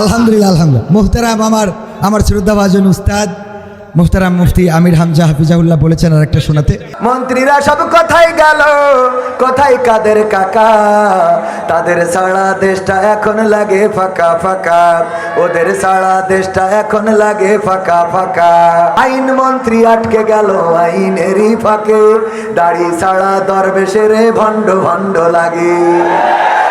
আলহামদুলিল্লাহ আলহামদুলিল্লাহ। মুহতারাম আমার আমার শ্রদ্ধাভাজন উস্তাদ। মুহতারাম মুফতি আমির হামজা হাফিজাউল্লাহ বলেছেন আর একটা শোনাতে। মন্ত্রীরা সব কোথায় গেল কোথায় কাদের কাকা? তাদের সারা দেশটা এখন লাগে ফাঁকা ফাঁকা। ওদের সারা দেশটা এখন লাগে ফাঁকা ফাঁকা। আইন মন্ত্রী আটকে গেল, আইনেরই ফাঁকে। দাড়ি সারা দরবেশের ভণ্ড ভণ্ড লাগে।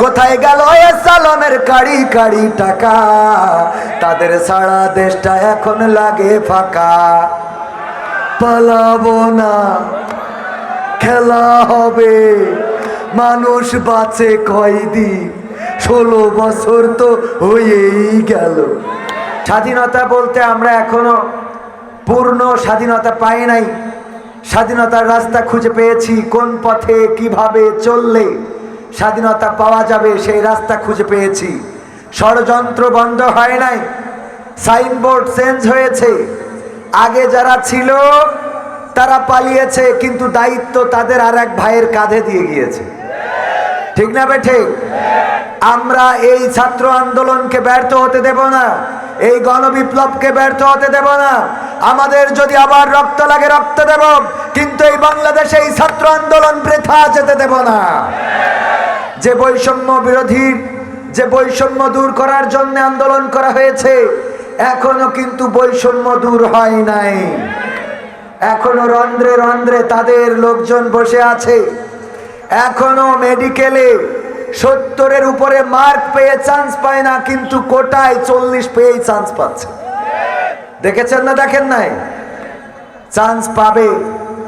কোথায় গেল এ সালামের কাড়ি কাড়ি টাকা? তাদের সারা দেশটা এখন লাগে ফাঁকা। পালাবো না, খেলা হবে। মানুষ বাঁচে কয়দিন? ষোলো বছর তো হয়েই গেল। স্বাধীনতা বলতে আমরা এখনও পূর্ণ স্বাধীনতা পাই নাই। স্বাধীনতার রাস্তা খুঁজে পেয়েছি, কোন পথে, কীভাবে চললে। স্বাধীনতা পাওয়া যাবে, সেই রাস্তা খুঁজে পেয়েছি। ষড়যন্ত্র বন্ধ হয় নাই। সাইনবোর্ড চেঞ্জ হয়েছে। আগে যারা ছিল, তারা পালিয়েছে, কিন্তু দায়িত্ব তাদের আর এক ভাইয়ের কাঁধে দিয়ে গিয়েছে। ঠিক না বে ঠিক? আমরা এই ছাত্র আন্দোলনকে ব্যর্থ হতে দেব না, এই গণবিপ্লবকে ব্যর্থ হতে দেব না। আমাদের যদি আবার রক্ত লাগে, রক্ত দেব, কিন্তু এই বাংলাদেশে এই ছাত্র আন্দোলন বৃথা যেতে দেব না। যে বৈষম্য বিরোধী, যে বৈষম্য দূর করার জন্য আন্দোলন করা হয়েছে, এখনও কিন্তু বৈষম্য দূর হয় নাই। এখনও রন্ধ্রে রন্ধ্রে তাদের লোকজন বসে আছে। এখনও মেডিকেলে সত্তরের উপরে মার্ক পেয়ে চান্স পায় না, কিন্তু কোটায় চল্লিশ পেয়েই চান্স পাচ্ছে। দেখেছেন না দেখেন নাই? চান্স পাবে,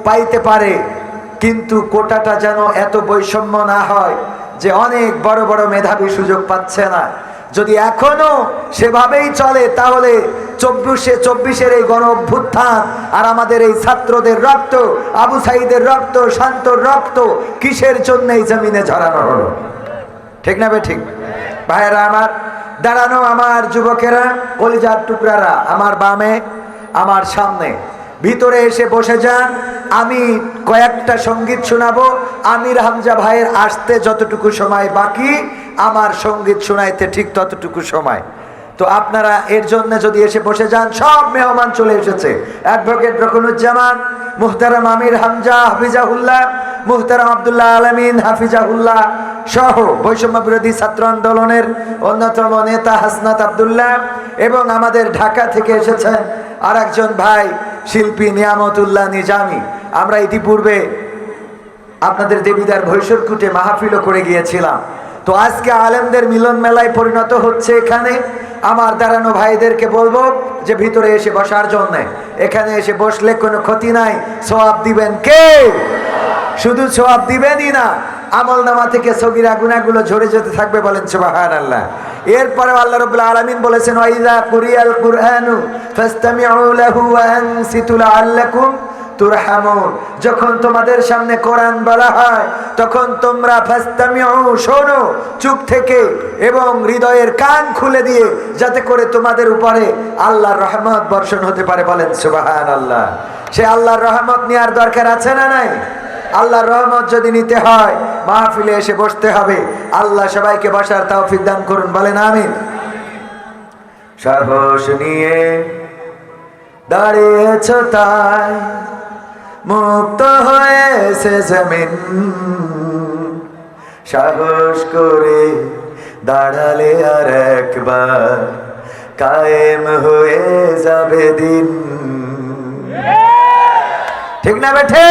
পাইতে পারে, কিন্তু কোটাটা যেন এত বৈষম্য না হয় যে অনেক বড় বড় মেধাবী সুযোগ পাচ্ছে না। যদি এখনও সেভাবেই চলে, তাহলে চব্বিশে, চব্বিশের এই গণ অভ্যুত্থান আর আমাদের এই ছাত্রদের রক্ত, আবু সাইদের রক্ত, শান্তর রক্ত কিসের জন্য এই জমিনে ঝরানো হলো? ঠিক না ঠিক? ভাইয়েরা আমার, দাঁড়ানো আমার যুবকেরা, কলিজার টুকরারা, আমার বামে, আমার সামনে। ভিতরে এসে বসে যান। আমি কয়েকটা সংগীত শোনাবো। আমির হামজা ভাইয়ের আসতে যতটুকু সময় বাকি, আমার সংগীত শোনাইতে ঠিক ততটুকু সময়। তো আপনারা এর জন্য যদি এসে বসে যান, সব মেহমান চলে এসেছে। অ্যাডভোকেট রকনুজ্জামান, মুহতারাম আমির হামজা, হাফিজাহুল্লাহ, মুহতারাম আবদুল্লাহ আলমিন, হাফিজাহুল্লাহ সহ বৈষম্য বিরোধী ছাত্র আন্দোলনের অন্যতম নেতা হাসনাত আবদুল্লাহ এবং আমাদের ঢাকা থেকে এসেছেন আর একজন ভাই শিল্পী নিয়ামতুল্লাহ নিজামি। আমরা ইতিপূর্বে আপনাদের দেবীদার ভৈশরকুটে মাহফিলও করে গিয়েছিলাম। তো আজকে আলেমদের মিলন মেলায় পরিণত হচ্ছে এখানে। আমার দাঁড়ানো ভাইদেরকে বলব যে ভিতরে এসে বসার জন্য। এখানে এসে বসলে কোনো ক্ষতি নাই। সোয়াব দিবেন কে? শুধু সোয়াব দিবেনই না। আমল নামা থেকে সগিরা গুনাগুলো ঝরে যেতে থাকবে বলেন সুবাহান আল্লাহ এরপরে আল্লাহ রবুল্লা আলমিন বলেছেন কুরিয়াল লাহু যখন তোমাদের সামনে কোরআন বলা হয়, তখন তোমরা ফাস্তামিউ, শোনো চুপ থেকে এবং হৃদয়ের কান খুলে দিয়ে, যাতে করে তোমাদের উপরে আল্লাহর রহমত বর্ষণ হতে পারে। বলেন সুবাহান আল্লাহ সে আল্লাহর রহমত নেওয়ার দরকার আছে না নাই? আল্লাহর রহমত যদি নিতে হয় মাহফিলে এসে বসতে হবে। আল্লাহ সবাইকে বসার তৌফিক দান করুন, বলেন আমিন। সাহস নিয়ে দাঁড়িয়েছ তাই, মুক্ত হয়েছে জমিন। সাহস করে দাঁড়ালে আর একবার কায়েম হয়ে যাবে দিন। ঠিক না বেঠে?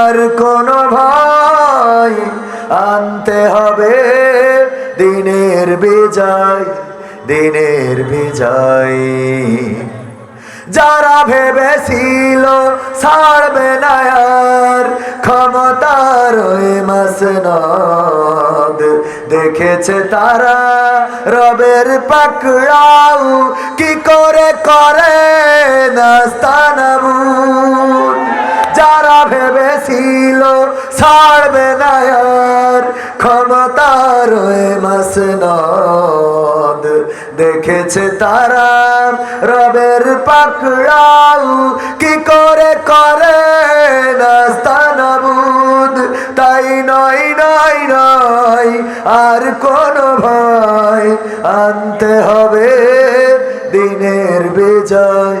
আর কোনো ভাই আনতে হবে দিনের বিজয় দিনের বিজয়। যারা ভেবেছিল ছাড়বে না আর ক্ষমতার মাসনদ। দেখেছে তারা রবের পাকড়াও কি করে করে নাস্তানাবুদ যারা ভেবেছিল ছাড়বে না আর ক্ষমতার ওই মাসনদ। দেখেছে তারা রবের পাকড়াও কি করে করে নাস্তানাবুদ তাই নয় নয় নয়, আর কোন ভয় আনতে হবে দিনের বিজয়।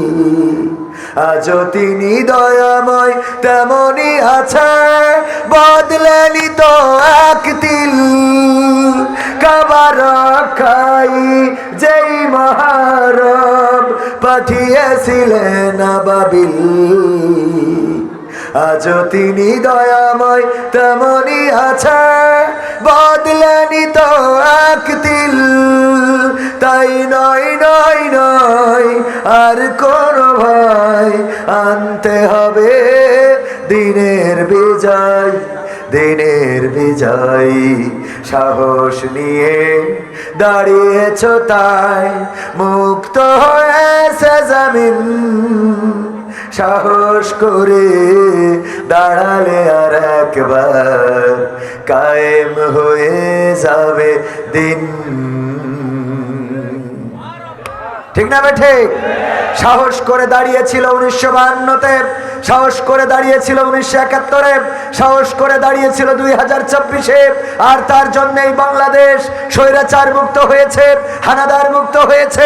আজও তিনি দয়াময়, তেমনই আছে। বদলেনি তো এক তিল। কাবার খাই যেই মহারব পাঠিয়েছিলেন বাবিল আজও তিনি দয়াময় তেমনই আছে। বদলেনি তো এক তিল। তাই নয় নয় নয়, আর কোন ভয়। আনতে হবে দিনের বিজয় দিনের বিজয়। সাহস নিয়ে দাঁড়িয়েছ তাই, মুক্ত হয়েছে জমিন। সাহস করে দাঁড়ালে আর একবার কায়েম হয়ে যাবে দিন। ঠিক না ঠিক? সাহস করে দাঁড়িয়েছিল উনিশশো বাহান্নতে। সাহস করে দাঁড়িয়েছিল উনিশশো একাত্তরে, সাহস করে দাঁড়িয়েছিল দুই হাজার চব্বিশে আর তার জন্যেই বাংলাদেশ স্বৈরাচার মুক্ত হয়েছে, হানাদার মুক্ত হয়েছে।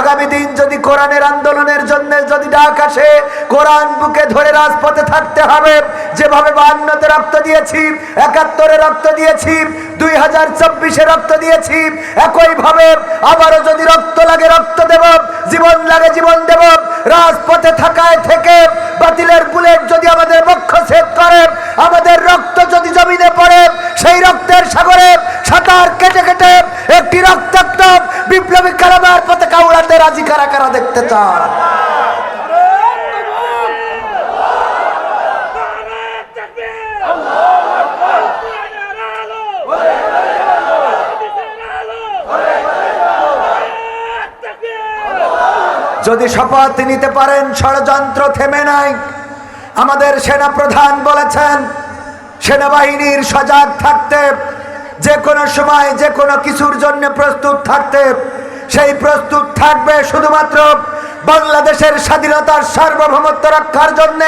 আগামী দিন যদি কোরআনের আন্দোলনের জন্য যদি ডাক আসে, কোরআন বুকে ধরে রাজপথে থাকতে হবে। যেভাবে বাহান্নতে রক্ত দিয়েছি, একাত্তরে রক্ত দিয়েছি, দুই হাজার চব্বিশে রক্ত দিয়েছি, একইভাবে আবারও যদি রক্ত লাগে রক্ত দেব, জীবন লাগে জীবন দেব। রাজপথে থাকায় থেকে বাতিলের বুলেট যদি আমাদের বক্ষ ছেদ করে, আমাদের রক্ত যদি জমিনে পড়ে, সেই রক্তের সাগরে সাঁতার কেটে কেটে একটি রক্তাক্ত বিপ্লবী কালামার পথে কাউড়াতে রাজি কারা কারা দেখতে চান? যদি শপথ নিতে পারেন, ষড়যন্ত্র থেমে নাই। আমাদের সেনা প্রধান বলেছেন, সেনাবাহিনীর সজাগ থাকতে, যে কোনো সময়, যে কোনো কিছুর জন্য প্রস্তুত থাকতে, সেই প্রস্তুত থাকবে শুধুমাত্র বাংলাদেশের স্বাধীনতার সার্বভৌমত্ব রক্ষার জন্য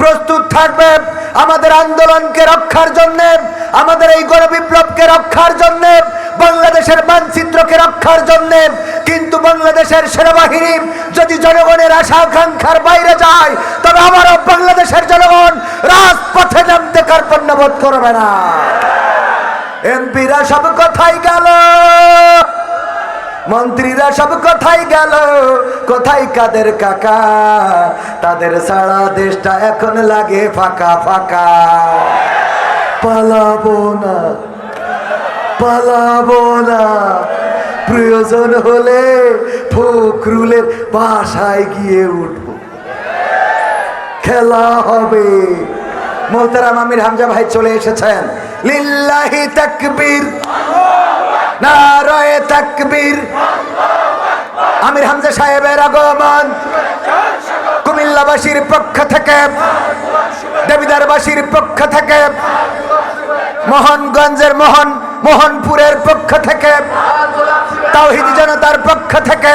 প্রস্তুত থাকবে, আমাদের আন্দোলনকে রক্ষার জন্য, আমাদের এই গণবিপ্লবকে রক্ষার জন্য, বাংলাদেশের মানচিত্রকে রক্ষার জন্য কিন্তু বাংলাদেশের সেনাবাহিনী যদি জনগণের আশা আকাঙ্ক্ষার বাইরে যায়, তবে আবারও বাংলাদেশের জনগণ রাজপথে নামতে কার্পণ্য বোধ করবে না। এমপিরা সব কথাই গেল, মন্ত্রীরা সব কোথায় গেল, কোথায় কাদের কাকা? তাদের সারা দেশটা এখন লাগে ফাঁকা ফাঁকা। পালাবো না পালাবো না। প্রয়োজন হলে ফখরুলের বাসায় গিয়ে উঠবো। খেলা হবে। মোহতারাম আমির হামজা ভাই চলে এসেছেন। লিল্লাহি তাকবীর। নারায়ে তাকবীর। আমির হামজা সাহেবের আগমন। কুমিল্লাবাসীর পক্ষ থেকে। দেবিদারবাসীর পক্ষ থেকে। মোহনগঞ্জের মোহন মোহনপুরের পক্ষ থেকে। তাওহিদ জনতার পক্ষ থেকে।